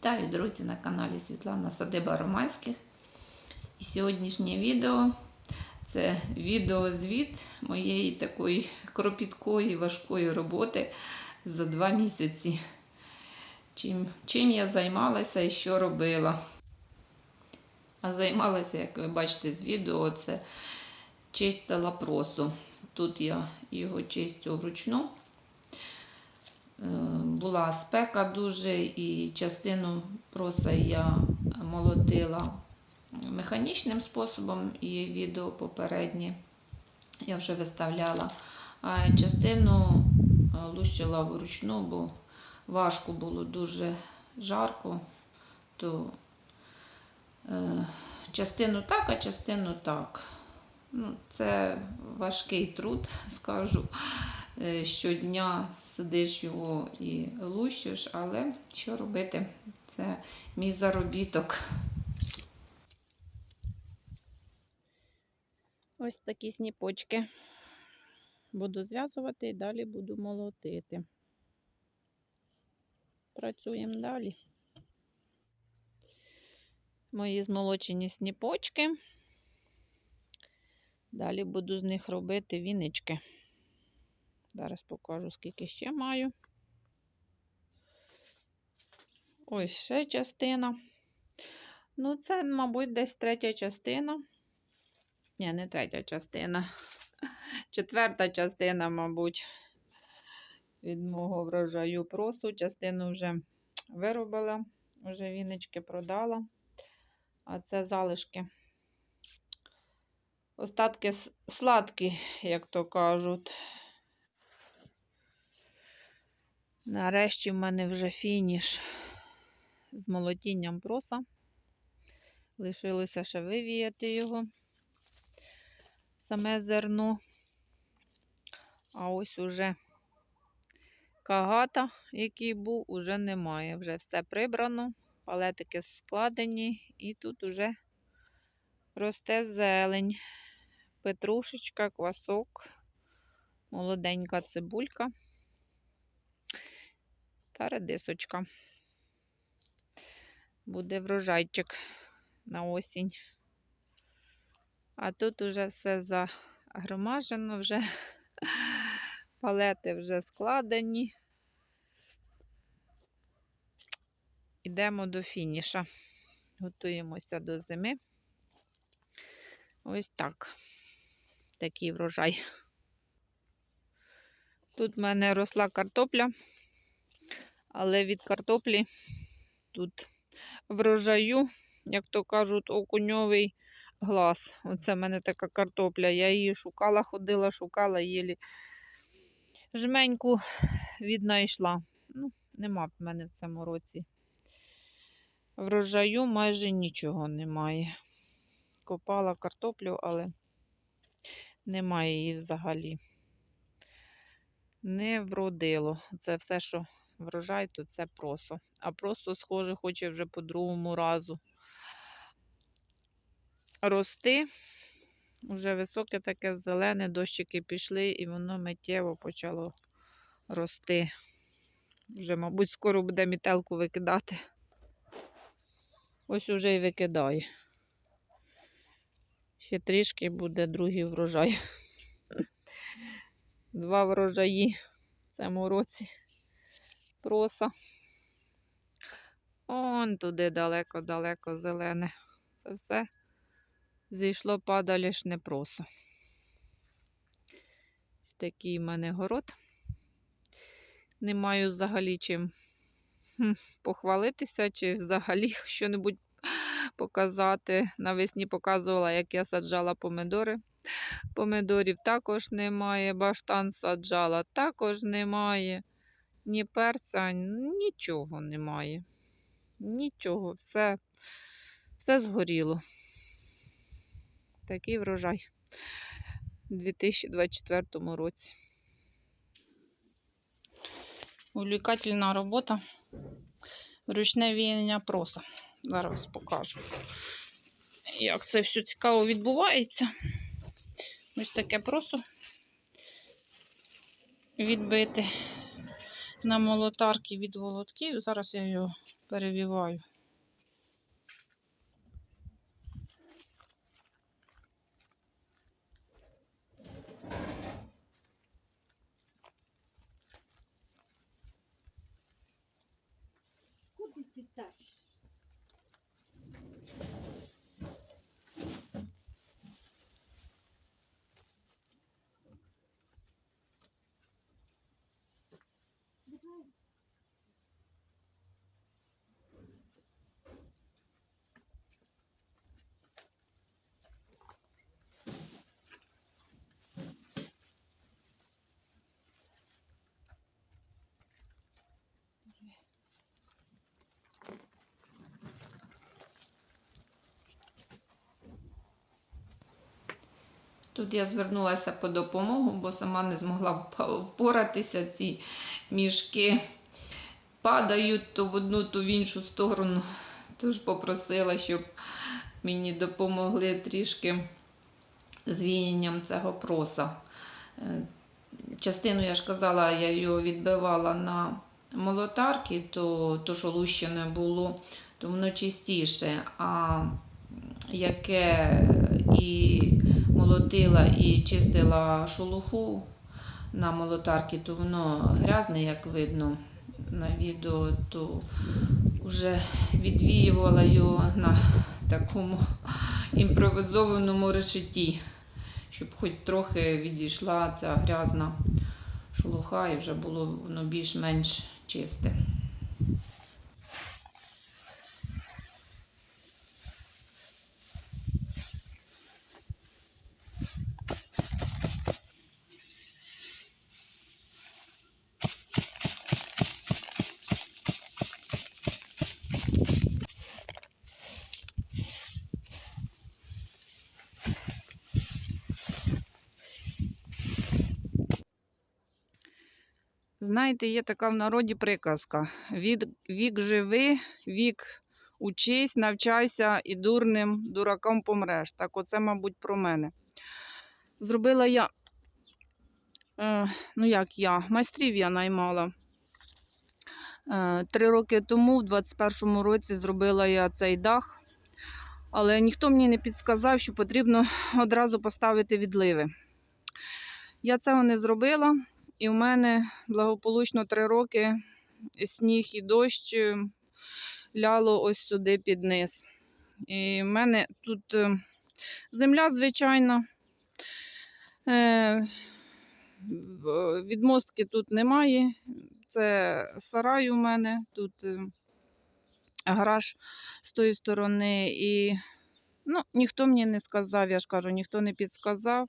Вітаю, друзі, на каналі Світлана Садиба Романських. І сьогоднішнє відео це відеозвіт моєї такої кропіткої, важкої роботи за два місяці. Чим, чим я займалася і що робила. А займалася, як ви бачите з відео, це чистила просу. Тут я його чистю вручну. Е, була спека дуже, і частину проса я молотила механічним способом, і відео попереднє я вже виставляла. А частину е, лущила вручну, бо важко було дуже жарко, то е, частину так, а частину так. Ну, Це важкий труд, скажу. Щодня сидиш його і лущиш, але що робити? Це мій заробіток. Ось такі сніпочки. Буду зв'язувати і далі буду молотити. Працюємо далі. Мої змолочені сніпочки. Далі буду з них робити вінички. Зараз покажу, скільки ще маю. Ось ще частина. Ну, це, мабуть, десь третя частина. Ні, не третя частина. Четверта частина, мабуть, від мого врожаю просу. Частину вже виробила, вже вінички продала. А це залишки. Остатки сладкі, як то кажуть. Нарешті в мене вже фініш з молотінням проса. Лишилося ще вивіяти його, саме зерно. А ось уже кагата, який був, уже немає. Вже все прибрано, палетики складені, і тут уже росте зелень, петрушечка, квасок, молоденька цибулька та редисочка. Буде врожайчик на осінь. А тут уже все загромажено, вже палети вже складені. Йдемо до фініша. Готуємося до зими. Ось так. Такий врожай. Тут в мене росла картопля. Але від картоплі тут врожаю, як то кажуть, окуньовий глаз. Оце в мене така картопля. Я її шукала, ходила, шукала, єлі жменьку віднайшла. Ну, нема в мене в цьому році. Врожаю майже нічого немає. Копала картоплю, але немає її взагалі. Не вродило. Це все, що врожай, то це просо. А просто, схоже, хоче вже по другому разу рости. Уже високе таке зелене, дощики пішли, і воно миттєво почало рости. Вже, мабуть, скоро буде мітелку викидати. Ось уже і викидає. Ще трішки буде другий врожай. Два врожаї в цьому році проса. Он туди далеко-далеко зелене. Це все зійшло падалішне просо. Ось такий в мене город. Не маю взагалі чим похвалитися, чи взагалі що-небудь показати. Навесні показувала, як я саджала помидори. Помидорів також немає, баштан саджала, також немає ні перця, нічого немає. Нічого, все, все згоріло. Такий врожай у 2024 році. Увлікательна робота. Ручне віяння проса. Зараз покажу, як це все цікаво відбувається. Ось таке просо відбити. На молотарки від волотків. Зараз я його перевіваю. Куди ти так? time. Тут я звернулася по допомогу, бо сама не змогла впоратися. Ці мішки падають то в одну, то в іншу сторону. Тож попросила, щоб мені допомогли трішки з цього проса. Е, Частину, я ж казала, я його відбивала на молотарки, то, то що лущене було, то воно чистіше. А яке і молотила і чистила шелуху на молотарки, то воно грязне, як видно на відео, то вже відвіювала його на такому імпровізованому решеті, щоб хоч трохи відійшла ця грязна шелуха і вже було воно більш-менш чисте. Знаєте, є така в народі приказка. Від, вік живи, вік учись, навчайся і дурним дураком помреш. Так оце, мабуть, про мене. Зробила я, е, ну як я, майстрів я наймала. Е, три роки тому, в 21-му році, зробила я цей дах, але ніхто мені не підказав, що потрібно одразу поставити відливи. Я цього не зробила. І в мене благополучно три роки сніг і дощ е, ляло ось сюди під низ. І в мене тут е, земля звичайна. Е, Відмостки тут немає. Це сарай у мене, тут гараж з тої сторони. І ну, ніхто мені не сказав, я ж кажу, ніхто не підсказав.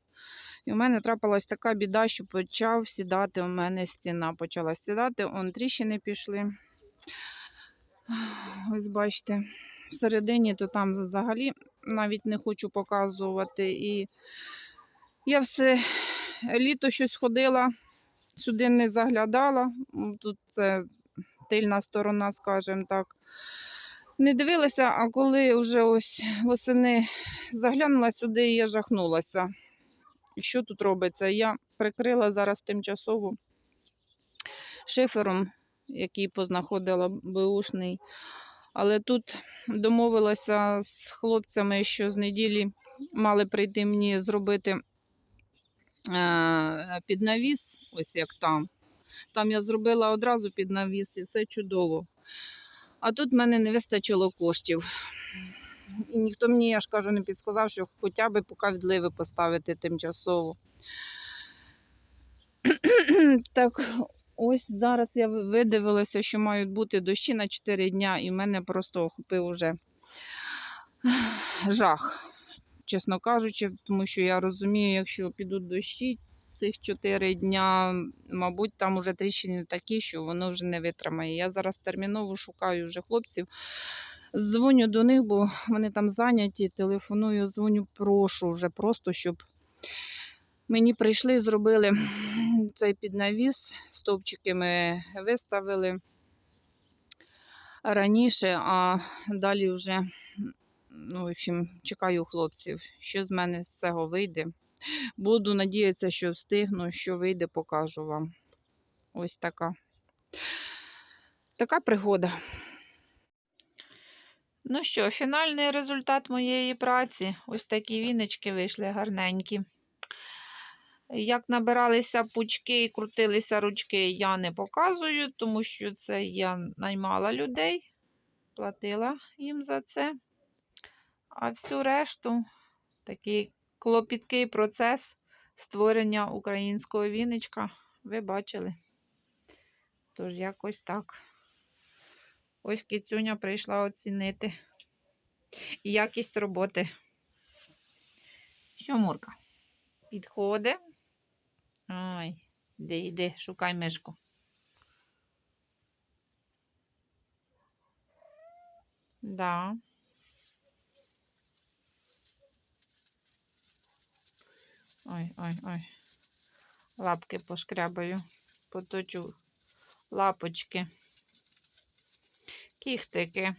І у мене трапилась така біда, що почав сідати у мене стіна. Почала сідати, он тріщини пішли. Ось бачите, всередині то там взагалі навіть не хочу показувати. І я все літо щось ходила, сюди не заглядала. Тут це тильна сторона, скажімо так. Не дивилася, а коли вже ось восени заглянула сюди, я жахнулася. Що тут робиться? Я прикрила зараз тимчасово шифером, який познаходила беушний. Але тут домовилася з хлопцями, що з неділі мали прийти мені зробити е, під навіс, ось як там. Там я зробила одразу під навіс і все чудово. А тут в мене не вистачило коштів. І ніхто мені, я ж кажу, не підсказав, що хоча б поки відливи поставити тимчасово. так, ось зараз я видивилася, що мають бути дощі на 4 дня, і в мене просто охопив уже жах, чесно кажучи, тому що я розумію, якщо підуть дощі цих 4 дня, мабуть, там уже тріщини такі, що воно вже не витримає. Я зараз терміново шукаю вже хлопців. Дзвоню до них, бо вони там зайняті, телефоную, дзвоню, прошу вже просто, щоб мені прийшли, зробили цей піднавіс, стовпчики ми виставили раніше, а далі вже, ну, в общем, чекаю хлопців, що з мене з цього вийде. Буду надіятися, що встигну, що вийде, покажу вам. Ось така Така пригода. Ну що, фінальний результат моєї праці. Ось такі віночки вийшли гарненькі. Як набиралися пучки і крутилися ручки, я не показую, тому що це я наймала людей, платила їм за це. А всю решту такий клопіткий процес створення українського віничка ви бачили. Тож якось так. Ось кицюня прийшла оцінити якість роботи. Що, Мурка? Підходи. Ой, іди, іди, шукай мишку. Да. Ой, ой, ой. Лапки пошкрябаю, поточу лапочки. και.